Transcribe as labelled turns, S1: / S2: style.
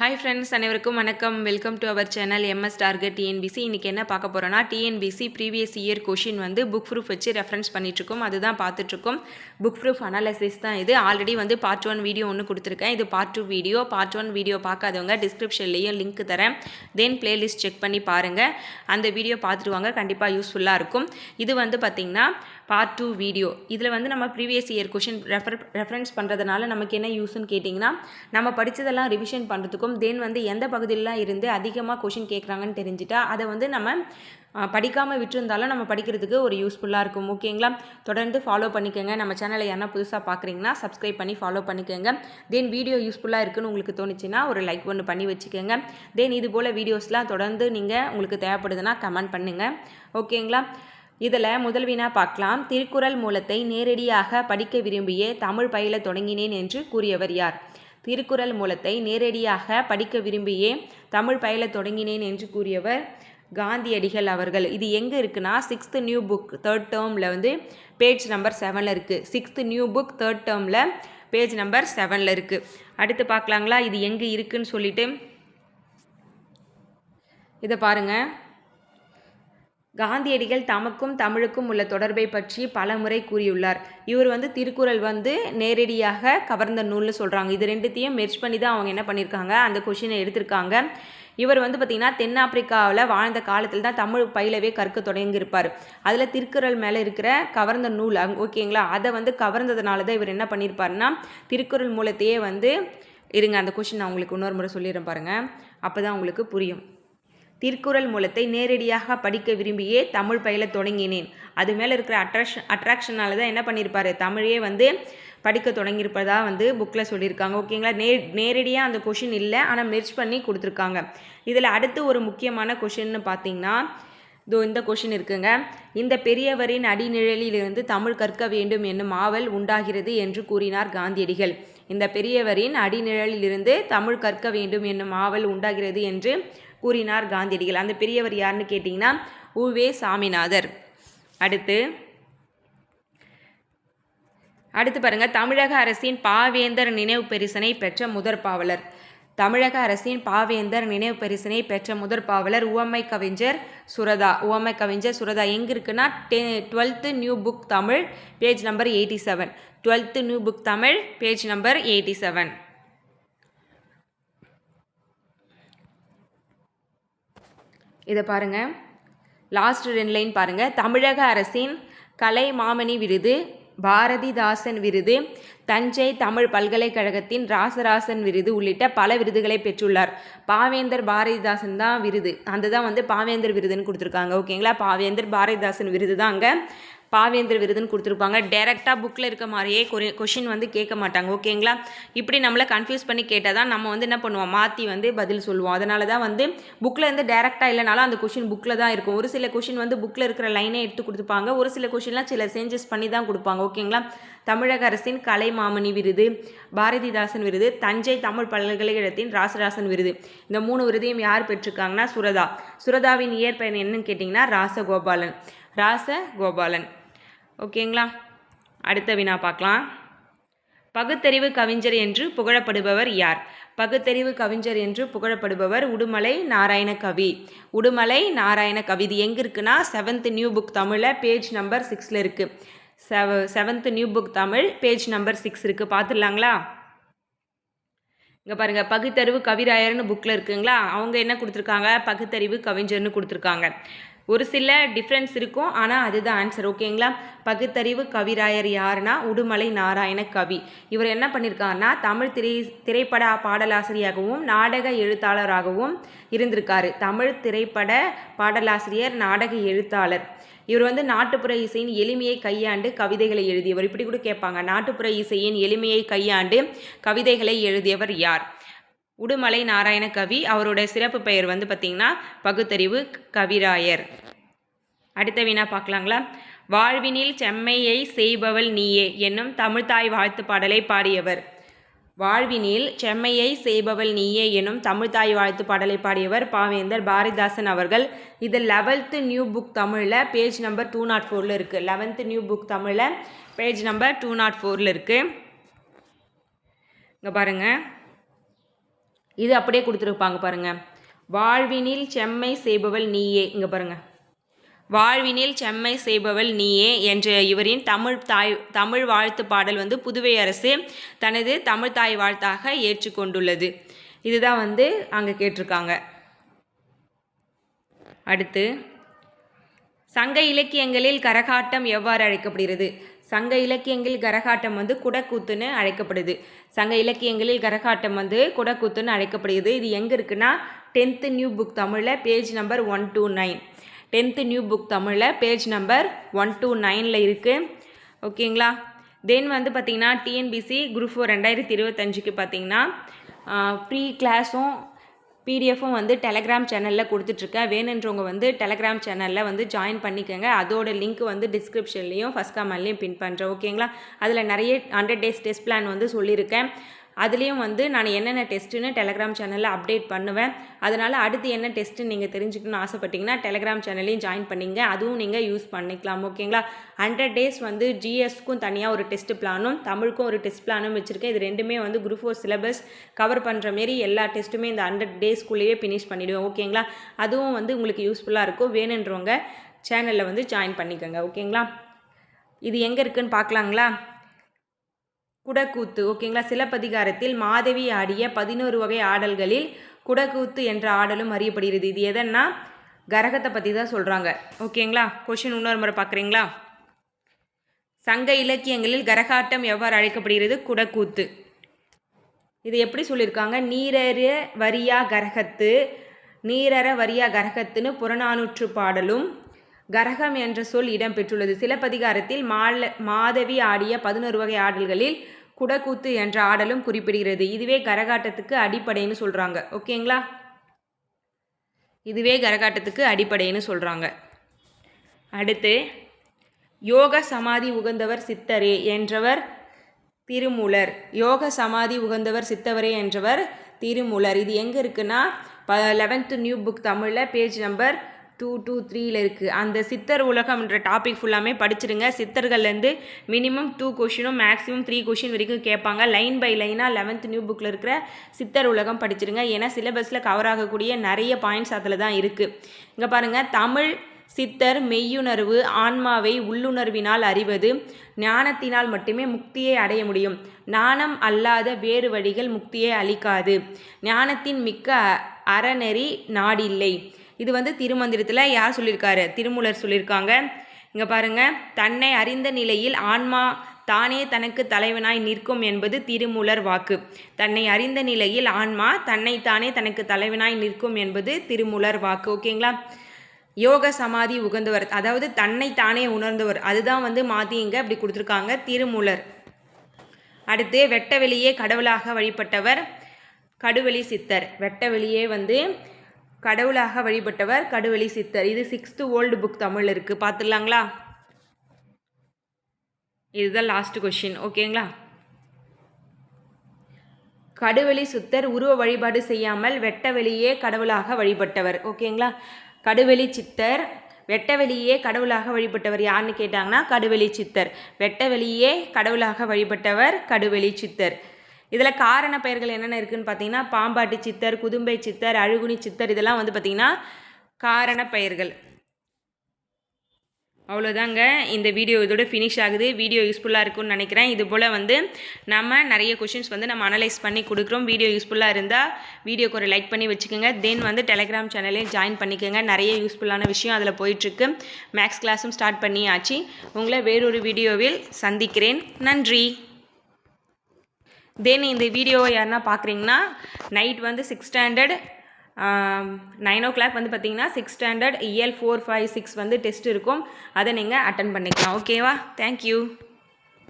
S1: Hi friends அனைவருக்கும் வணக்கம். Welcome to our channel MS target TNPSC இன்றைக்கி என்ன பார்க்க போகிறோன்னா டிஎன்பிசி ப்ரீவியஸ் இயர் கொஷின் வந்து புக் ப்ரூஃப் வச்சு ரெஃபரன்ஸ் பண்ணிகிட்ருக்கோம் அதுதான் பார்த்துட்ருக்கோம் புக் ப்ரூஃப் அனாலிசிஸ் தான் இது. ஆல்ரெடி வந்து பார்ட் ஒன் வீடியோ ஒன்று கொடுத்துருக்கேன். இது part two video part one video பார்க்காதவங்க டிஸ்கிரிப்ஷன்லேயும் லிங்க் தரேன். தென் பிளேலிஸ்ட் செக் பண்ணி பாருங்கள் அந்த வீடியோ பார்த்துருவாங்க. கண்டிப்பாக யூஸ்ஃபுல்லாக இருக்கும். இது வந்து பார்த்திங்கன்னா பார்ட் டூ வீடியோ இதில் வந்து நம்ம previous year question refer reference பண்ணுறதுனால நமக்கு என்ன யூஸ்ன்னு கேட்டிங்கன்னா நம்ம படித்ததெல்லாம் ரிவிஷன் பண்ணுறதுக்கும் தென் வந்து எந்த பகுதியிலலாம் இருந்து அதிகமாக கொஷின் கேட்குறாங்கன்னு தெரிஞ்சுட்டா அதை வந்து நம்ம படிக்காமல் விட்டுருந்தாலும் நம்ம படிக்கிறதுக்கு ஒரு யூஸ்ஃபுல்லாக இருக்கும். ஓகேங்களா தொடர்ந்து ஃபாலோ பண்ணிக்கோங்க. நம்ம சேனலை யாரா புதுசாக பார்க்குறீங்கன்னா சப்ஸ்கிரைப் பண்ணி ஃபாலோ பண்ணிக்கோங்க. தென் வீடியோ யூஸ்ஃபுல்லாக இருக்குன்னு உங்களுக்கு தோணுச்சுன்னா ஒரு லைக் ஒன்று பண்ணி வச்சுக்கோங்க. தென் இது போல் வீடியோஸ்லாம் தொடர்ந்து நீங்கள் உங்களுக்கு தேவைப்படுதுன்னா கமெண்ட் பண்ணுங்கள் ஓகேங்களா இதில் முதல் வினா பார்க்கலாம். திருக்குறள் மூலத்தை நேரடியாக படிக்க விரும்பியே தமிழ் பயில தொடங்கினேன் என்று கூறியவர் யார்? திருக்குறள் மூலத்தை நேரடியாக படிக்க விரும்பியே தமிழ் பயில தொடங்கினேன் என்று கூறியவர் காந்தியடிகள் அவர்கள். இது எங்கே இருக்குன்னா சிக்ஸ்த்து நியூ புக் தேர்ட் டேர்மில் வந்து பேஜ் நம்பர் செவனில் இருக்குது sixth new book third term page number செவனில் இருக்குது அடுத்து பார்க்கலாங்களா? இது எங்கே இருக்குன்னு சொல்லிட்டு. இதை பாருங்கள் காந்தியடிகள் தமக்கும் தமிழுக்கும் உள்ள தொடர்பை பற்றி பல முறை கூறியுள்ளார். இவர் வந்து திருக்குறள் வந்து நேரடியாக கவர்ந்த நூல்னு சொல்கிறாங்க இது ரெண்டுத்தையும் மெர்ச் பண்ணி தான் அவங்க என்ன பண்ணியிருக்காங்க அந்த கொஷினை எடுத்திருக்காங்க. இவர் வந்து பார்த்திங்கன்னா தென்னாப்பிரிக்காவில் வாழ்ந்த காலத்தில் தான் தமிழ் பயிலவே கற்க தொடங்கியிருப்பார். அதில் திருக்குறள் மேலே இருக்கிற கவர்ந்த நூல் அங் ஓகேங்களா? அதை வந்து கவர்ந்ததுனால தான் இவர் என்ன பண்ணியிருப்பாருன்னா திருக்குறள் மூலத்தையே வந்து இருங்க அந்த கொஷின் நான் உங்களுக்கு இன்னொரு முறை சொல்லிடுறேன் பாருங்கள் அப்போ தான் உங்களுக்கு புரியும். திருக்குறள் மூலத்தை நேரடியாக படிக்க விரும்பியே தமிழ் பயில தொடங்கினேன். அது மேலே இருக்கிற அட்ராக்ஷன் அட்ராக்ஷனால தான் என்ன பண்ணியிருப்பார் தமிழே வந்து படிக்க தொடங்கியிருப்பதா வந்து புக்கில் சொல்லியிருக்காங்க. ஓகேங்களா நே நேரடியாக அந்த கொஷின் இல்லை. ஆனால் மெர்ச் பண்ணி கொடுத்துருக்காங்க. இதில் அடுத்து ஒரு முக்கியமான கொஷின்னு பார்த்தீங்கன்னா இதோ இந்த கொஷின் இருக்குங்க. இந்த பெரியவரின் அடிநிழலிலிருந்து தமிழ் கற்க வேண்டும் என்னும் ஆவல் உண்டாகிறது என்று கூறினார் காந்தியடிகள். இந்த பெரியவரின் அடிநிழலிலிருந்து தமிழ் கற்க வேண்டும் என்னும் ஆவல் உண்டாகிறது என்று கூறினார் காந்தியடிகள். அந்த பெரியவர் யாருன்னு கேட்டிங்கன்னா உவே சாமிநாதர். அடுத்து அடுத்து பாருங்கள் தமிழக அரசின் பாவேந்தர் நினைவு பரிசனை பெற்ற முதற் பாவலர். தமிழக அரசின் பாவேந்தர் நினைவு பரிசனை பெற்ற முதற் பாவலர் உவமை கவிஞர் சுரதா. உவமை கவிஞர் சுரதா எங்கே இருக்குன்னா டெ twelfth new book Tamil page number eighty seven. Twelfth new book Tamil page number eighty seven. இதை பாருங்கள் லாஸ்ட் ரெண்டு லைன் பாருங்கள் தமிழக அரசின் கலை மாமணி விருது பாரதிதாசன் விருது தஞ்சை தமிழ் பல்கலைக்கழகத்தின் ராசராசன் விருது உள்ளிட்ட பல விருதுகளை பெற்றுள்ளார். பாவேந்தர் பாரதிதாசன் தான் விருது. அந்த தான் வந்து பாவேந்தர் விருதுன்னு கொடுத்துருக்காங்க. ஓகேங்களா? பாவேந்தர் பாரதிதாசன் விருது தான் அங்கே. பாவேந்தர் விருதுன்னு கொடுத்துருப்பாங்க. டேரெக்டாக புக்கில் இருக்க மாதிரியே கொஷின் வந்து கேட்க மாட்டாங்க. ஓகேங்களா இப்படி நம்மளை கன்ஃபியூஸ் பண்ணி கேட்டால் தான் நம்ம வந்து என்ன பண்ணுவோம்? மாற்றி வந்து பதில் சொல்லுவோம். அதனால தான் வந்து புக்கில் இருந்து டேரெக்டாக இல்லைனாலும் அந்த கொஷின் புக்கில் தான் இருக்கும். ஒரு சில கொஷின் வந்து புக்கில் இருக்கிற லைனே எடுத்து கொடுத்துப்பாங்க. ஒரு சில கொஷின்லாம் சில சேஞ்சஸ் பண்ணி தான் கொடுப்பாங்க. ஓகேங்களா தமிழக அரசின் கலை மாமணி விருது பாரதிதாசன் விருது தஞ்சை தமிழ் பல்கலைக்கழகத்தின் ராசராசன் விருது. இந்த மூணு விருதையும் யார் பெற்றிருக்காங்கன்னா சுரதா. சுரதாவின் இயற்பெயர் என்னன்னு கேட்டிங்கன்னா ராசகோபாலன். ராசகோபாலன். ஓகேங்களா? அடுத்த வினா பார்க்கலாம். பகுத்தறிவு கவிஞர் என்று புகழப்படுபவர் யார்? பகுத்தறிவு கவிஞர் என்று புகழப்படுபவர் உடுமலை நாராயண கவி. உடுமலை நாராயண கவி. இது எங்கே இருக்குன்னா செவன்த் நியூ புக் தமிழில் பேஜ் நம்பர் சிக்ஸில் இருக்குது செவ seventh new book Tamil page number six இருக்குது பார்த்துடலாங்களா? இங்கே பாருங்கள் பகுத்தறிவு கவிராயர்னு புக்கில் இருக்குங்களா? அவங்க என்ன கொடுத்துருக்காங்க? பகுத்தறிவு கவிஞர்னு கொடுத்துருக்காங்க. ஒரு சில டிஃப்ரென்ஸ் இருக்கும். ஆனால் அதுதான் ஆன்சர் ஓகேங்களா பகுத்தறிவு கவிராயர் யாருன்னா உடுமலை நாராயண கவி. இவர் என்ன பண்ணியிருக்காருன்னா தமிழ் திரை திரைப்பட பாடலாசிரியாகவும் நாடக எழுத்தாளராகவும் இருந்திருக்காரு. தமிழ் திரைப்பட பாடலாசிரியர் நாடக எழுத்தாளர். இவர் வந்து நாட்டுப்புற இசையின் எளிமையை கையாண்டு கவிதைகளை எழுதியவர். இப்படி கூட கேட்பாங்க. நாட்டுப்புற இசையின் எளிமையை கையாண்டு கவிதைகளை எழுதியவர் யார்? உடுமலை நாராயண கவி அவருடைய சிறப்பு பெயர் வந்து பார்த்திங்கன்னா பகுத்தறிவு கவிராயர். அடுத்த வினா பார்க்கலாங்களா? வாழ்வினில் செம்மையை செய்பவள் நீயே என்னும் தமிழ்தாய் வாழ்த்து பாடலை பாடியவர். வாழ்வினில் செம்மையை செய்பவள் நீயே எனும் தமிழ்தாய் வாழ்த்து பாடலை பாடியவர் பாவேந்தர் பாரதிதாசன் அவர்கள். இது லெவல்த்து நியூ புக் தமிழில் பேஜ் நம்பர் டூ நாட் ஃபோரில் இருக்குது லெவன்த்து நியூ புக் தமிழில் பேஜ் நம்பர் டூ நாட் ஃபோரில் இருக்குது இங்கே பாருங்கள் இது அப்படியே கொடுத்துருப்பாங்க பாருங்கள் வாழ்வினில் செம்மை செய்பவள் நீயே. இங்கே பாருங்கள் வாழ்வினில் செம்மை செய்பவள் நீயே என்ற இவரின் தமிழ் தாய் தமிழ் வாழ்த்து பாடல் வந்து புதுவை அரசு தனது தமிழ் தாய் வாழ்த்தாக ஏற்றுக்கொண்டுள்ளது. இதுதான் வந்து அங்கே கேட்டிருக்காங்க. அடுத்து சங்க இலக்கியங்களில் கரகாட்டம் எவ்வாறு அழைக்கப்படுகிறது? சங்க இலக்கியங்களில் கரகாட்டம் வந்து குடக்கூத்துன்னு அழைக்கப்படுது. சங்க இலக்கியங்களில் கரகாட்டம் வந்து குடக்கூத்துன்னு அழைக்கப்படுகிறது. இது எங்கே இருக்குன்னா டென்த்து நியூ புக் தமிழில் page number one two nine tenth new book தமிழில் பேஜ் நம்பர் ஒன் டூ நைனில் இருக்குது ஓகேங்களா தென் வந்து பார்த்திங்கன்னா டிஎன்பிசி குரூப் ஃபோர் ரெண்டாயிரத்தி இருபத்தஞ்சுக்கு பார்த்திங்கன்னா ப்ரீ கிளாஸும் பிடிஎஃப்பும் வந்து டெலகிராம் சேனலில் கொடுத்துட்ருக்கேன். வேணுன்றவங்க வந்து டெலகிராம் சேனலில் வந்து ஜாயின் பண்ணிக்கோங்க. அதோட லிங்க் வந்து டிஸ்கிரிப்ஷன்லேயும் ஃபஸ்ட் கமெண்ட்லேயும் பின் பண்ணுறேன் ஓகேங்களா அதில் நிறைய ஹண்ட்ரட் டேஸ் டெஸ்ட் பிளான் வந்து சொல்லியிருக்கேன். அதுலேயும் வந்து நான் என்னென்ன டெஸ்ட்டுன்னு டெலகிராம் சேனலில் அப்டேட் பண்ணுவேன். அதனால் அடுத்து என்ன டெஸ்ட்டுன்னு நீங்கள் தெரிஞ்சுக்கணும்னு ஆசைப்பட்டீங்கன்னா டெலகிராம் சேனல்லையும் ஜாயின் பண்ணிங்க. அதுவும் நீங்கள் யூஸ் பண்ணிக்கலாம் ஓகேங்களா ஹண்ட்ரட் டேஸ் வந்து ஜிஎஸ்க்கும் தனியாக ஒரு டெஸ்ட் பிளானும் தமிழுக்கும் ஒரு டெஸ்ட் பிளானும் வச்சுருக்கேன். இது ரெண்டுமே வந்து குரூப் ஃபோர் சிலபஸ் கவர் பண்ணுற மாரி எல்லா டெஸ்ட்டுமே இந்த ஹண்ட்ரட் டேஸ்க்குள்ளேயே ஃபினிஷ் பண்ணிவிடுவேன் ஓகேங்களா அதுவும் வந்து உங்களுக்கு யூஸ்ஃபுல்லாக இருக்கும். வேணுன்றவங்க சேனலில் வந்து ஜாயின் பண்ணிக்கோங்க ஓகேங்களா இது எங்கே இருக்குதுன்னு பார்க்கலாங்களா? குடக்கூத்து ஓகேங்களா? சிலப்பதிகாரத்தில் மாதவி ஆடிய பதினோரு வகை ஆடல்களில் குடக்கூத்து என்ற ஆடலும் அறியப்படுகிறது. இது எதன்னா? கரகத்தை பற்றி தான் சொல்கிறாங்க ஓகேங்களா? கொஷின் இன்னொரு முறை பார்க்குறீங்களா? சங்க இலக்கியங்களில் கரகாட்டம் எவ்வாறு அழைக்கப்படுகிறது? குடக்கூத்து. இது எப்படி சொல்லியிருக்காங்க? நீரற வரியா கரகத்து நீரற வரியா கரகத்துன்னு புறநானூற்று பாடலும் கரகம் என்ற சொல் இடம்பெற்றுள்ளது சிலப்பதிகாரத்தில் மால மாதவி ஆடிய பதினொரு வகை ஆடல்களில் குடக்கூத்து என்ற ஆடலும் குறிப்பிடுகிறது. இதுவே கரகாட்டத்துக்கு அடிப்படைன்னு சொல்கிறாங்க ஓகேங்களா? இதுவே கரகாட்டத்துக்கு அடிப்படைன்னு சொல்கிறாங்க அடுத்து யோக சமாதி உகந்தவர் சித்தரே என்றவர் திருமூலர். யோக சமாதி உகந்தவர் சித்தவரே என்றவர் திருமூலர். இது எங்கே இருக்குன்னா ப லெவன்த்து நியூ புக் தமிழில் பேஜ் நம்பர் டூ டூ த்ரீயில் இருக்குது அந்த சித்தர் உலகம்ன்ற டாபிக் ஃபுல்லாமே படிச்சிருங்க. சித்தர்கள்லேருந்து மினிமம் டூ கொஷினும் மேக்ஸிமம் த்ரீ கொஷின் வரைக்கும் கேட்பாங்க. லைன் பை லைனாக லெவன்த் நியூ புக்கில் இருக்கிற சித்தர் உலகம் படிச்சிருங்க. ஏன்னா சிலபஸில் கவர் ஆகக்கூடிய நிறைய பாயிண்ட்ஸ் அதில் தான் இருக்குது இங்கே பாருங்கள் தமிழ் சித்தர் மெய்யுணர்வு ஆன்மாவை உள்ளுணர்வினால் அறிவது ஞானத்தினால் மட்டுமே முக்தியை அடைய முடியும். ஞானம் அல்லாத வேறு வழிகள் முக்தியை அளிக்காது. ஞானத்தின் மிக்க அறநெறி நாடில்லை. இது வந்து திருமந்திரத்தில் யார் சொல்லியிருக்காரு திருமூலர் சொல்லியிருக்காங்க இங்கே பாருங்கள் தன்னை அறிந்த நிலையில் ஆன்மா தானே தனக்கு தலைவனாய் நிற்கும் என்பது திருமூலர் வாக்கு. தன்னை அறிந்த நிலையில் ஆன்மா தன்னை தானே தனக்கு தலைவனாய் நிற்கும் என்பது திருமூலர் வாக்கு. ஓகேங்களா யோக சமாதி உகந்தவர் அதாவது தன்னை தானே உணர்ந்தவர். அதுதான் வந்து மாற்றி இங்கே அப்படி கொடுத்துருக்காங்க திருமூலர். அடுத்து வெட்ட வெளியே கடவுளாக வழிபட்டவர் கடுவெளி சித்தர். வெட்ட வெளியே வந்து கடவுளாக வழிபட்டவர் கடுவெளி சித்தர். இது சிக்ஸ்த்து ஓல்டு புக் தமிழ் இருக்குது பார்த்துடலாங்களா? இதுதான் லாஸ்ட் கொஷின் ஓகேங்களா? கடுவெளி சுத்தர் உருவ வழிபாடு செய்யாமல் வெட்டவெளியே கடவுளாக வழிபட்டவர். ஓகேங்களா? கடுவெளி சித்தர் வெட்டவெளியே கடவுளாக வழிபட்டவர் யாருன்னு கேட்டாங்கன்னா கடுவெளி சித்தர். வெட்டவெளியே கடவுளாக வழிபட்டவர் கடுவெளி சித்தர். இதில் காரண பெயர்கள் என்னென்ன இருக்குதுன்னு பார்த்தீங்கன்னா பாம்பாட்டி சித்தர் குதும்பை சித்தர் அழுகுனி சித்தர் இதெல்லாம் வந்து பார்த்திங்கன்னா காரண பெயர்கள். அவ்வளோதாங்க இந்த வீடியோ இதோட ஃபினிஷ் ஆகுது. வீடியோ யூஸ்ஃபுல்லாக இருக்கும்னு நினைக்கிறேன். இது போல் வந்து நம்ம நிறைய கொஷின்ஸ் வந்து நம்ம அனலைஸ் பண்ணி கொடுக்குறோம். வீடியோ யூஸ்ஃபுல்லாக இருந்தால் வீடியோக்கு ஒரு லைக் பண்ணி வச்சுக்கோங்க. தென் வந்து டெலிகிராம் சேனலையும் ஜாயின் பண்ணிக்கோங்க. நிறைய யூஸ்ஃபுல்லான விஷயம் அதில் போயிட்டுருக்கு. மேக்ஸ் கிளாஸும் ஸ்டார்ட் பண்ணியாச்சு. உங்களை வேறொரு வீடியோவில் சந்திக்கிறேன். நன்றி. தென் இந்த வீடியோவை யாருன்னா பார்க்குறீங்கன்னா நைட் வந்து six standard nine o'clock வந்து பார்த்தீங்கன்னா six standard EL four five six வந்து டெஸ்ட் இருக்கும். அதை நீங்கள் அட்டன் பண்ணிக்கலாம். ஓகேவா தேங்க்யூ